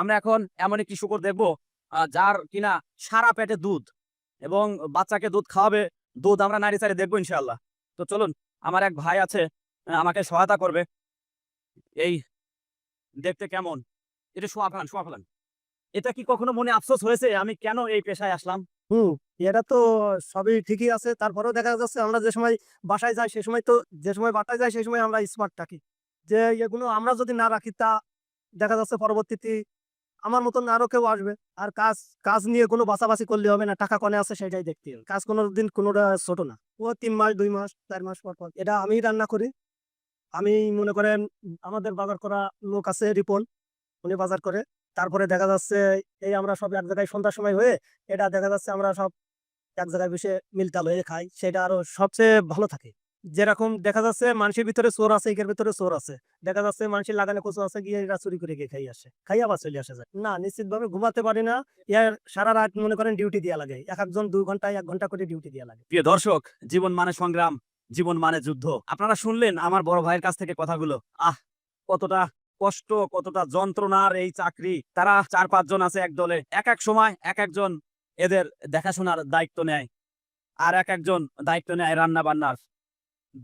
আমরা এখন এমন একটি শুকর দেখব যার কিনা সারা পেটে দুধ এবং বাচ্চাকে দুধ খাওয়াবে। দুধ আমরা নারী চারি দেখব ইনশাল্লাহ তো চলুন, আমার এক ভাই আছে আমাকে সহায়তা করবে। এই দেখতে কেমন? এটা শোয়া ফেলান শোয়া ফেলান। এটা কি কখনো মনে আফসোস হয়েছে? আমি কেন এই পেশায় আসলাম? হুম, এটা তো সবই ঠিকই আছে। তারপরেও দেখা যাচ্ছে আমরা যে সময় বাসায় যাই, সে সময় তো, যে সময় বাসায় যাই সেই সময় আমরা স্মার্ট থাকি। যে এগুলো আমরা যদি না রাখি, তা দেখা যাচ্ছে পরবর্তীতে আমার মতন আরও কেউ আসবে। আর কাজ কাজ নিয়ে কোনো বাছাবাছি করলে হবে না, টাকা কনে আছে সেটাই দেখতে হবে। কাজ কোনো দিন কোনোটা ছোট না। ও তিন মাস, দুই মাস, চার মাস পর পর। এটা আমি রান্না করি। আমি মনে করেন আমাদের বাজার করা লোক আছে রিপন, উনি বাজার করে। তারপরে দেখা যাচ্ছে এই আমরা সব এক জায়গায় সন্ধ্যার সময় হয়ে এটা দেখা যাচ্ছে আমরা সব এক জায়গায় বসে মিলতাল হয়ে খাই। সেটা আরও সবচেয়ে ভালো থাকে। যেরকম দেখা যাচ্ছে মানুষের ভিতরে চোর আছে, একের ভিতরে চোর আছে। দেখা যাচ্ছে মানুষের লাগানো কচু আছে, গিয়ে এরা চুরি করে গিয়ে খাই আসে। খাই আবার চলে আসে যায়। না নিশ্চিত ভাবে ঘুমাতে পারি না। ইয়ার সারা রাত মনে করেন ডিউটি দেওয়া লাগে। এক একজন দুই ঘণ্টা এক ঘণ্টা করে ডিউটি দেওয়া লাগে। প্রিয় দর্শক, জীবন মানে সংগ্রাম, জীবন মানে যুদ্ধ। আপনারা শুনলেন আমার বড় ভাইয়ের কাছ থেকে কথাগুলো। আহ, কতটা কষ্ট, কতটা যন্ত্রণার এই চাকরি। তারা চার পাঁচজন আছে এক দলে। এক এক সময় এক একজন এদের দেখাশোনার দায়িত্ব নেয়। আর এক একজন দায়িত্ব নেয় রান্না বান্নার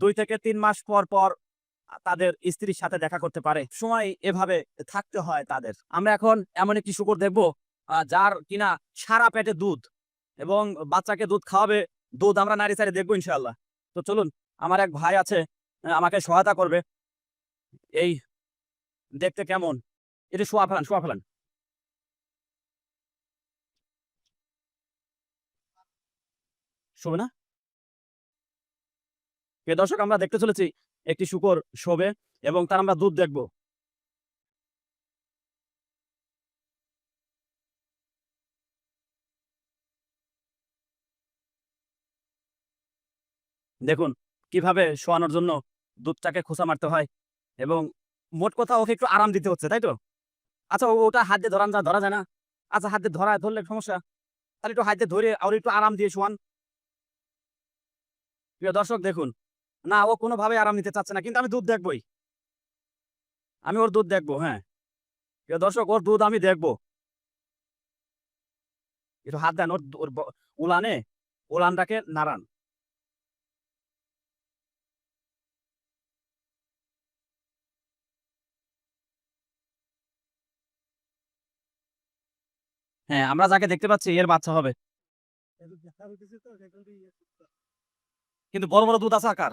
দুই থেকে তিন মাস পর পর তাদের স্ত্রীর সাথে দেখা করতে পারে। সময় এভাবে থাকতে হয় তাদের। আমরা এখন এমন একটি শুকর দেখব যার কিনা সারা পেটে দুধ এবং বাচ্চাকে দুধ খাওয়াবে। দুধ আমরা নারী চারি দেখব ইনশাল্লাহ তো চলুন, আমার এক ভাই আছে আমাকে সহায়তা করবে। এই দেখতে কেমন? এটা শোয়া ফেলান শোয়া ফেলান। শোবে না? প্রিয় দর্শক, আমরা দেখতে চলেছি একটি শুকর শোবে এবং তার আমরা দুধ দেখব। দেখুন, কীভাবে শোয়ানোর জন্য দুধটাকে খোসা মারতে হয় এবং মোট কথা ওকে একটু আরাম দিতে হচ্ছে, তাই তো? আচ্ছা ওটা হাত দিয়ে ধরান যা, ধরা যায় না। আচ্ছা হাত দিয়ে ধরা, ধরলে সমস্যা। তাহলে একটু হাত দিয়ে ধরে আর একটু আরাম দিয়ে শোয়ান। প্রিয় দর্শক, দেখুন না, ও কোনোভাবে আরাম নিতে চাচ্ছে না, কিন্তু আমি দুধ দেখবই। আমি ওর দুধ দেখব হ্যাঁ। দর্শক, ওর দুধ আমি দেখব। একটু হাত দেন, ওর ওর উলানে, উলানটাকে নাড়ান। হ্যাঁ আমরা যাকে দেখতে পাচ্ছি, এর বাচ্চা হবে। কিন্তু বড় বড় দুধ আছে আকার।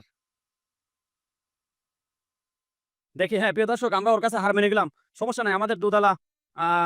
দেখি হ্যাঁ প্রিয় দর্শক আমরা ওর কাছে হার মেনে গেলাম সমস্যা নাই আমাদের দুধালা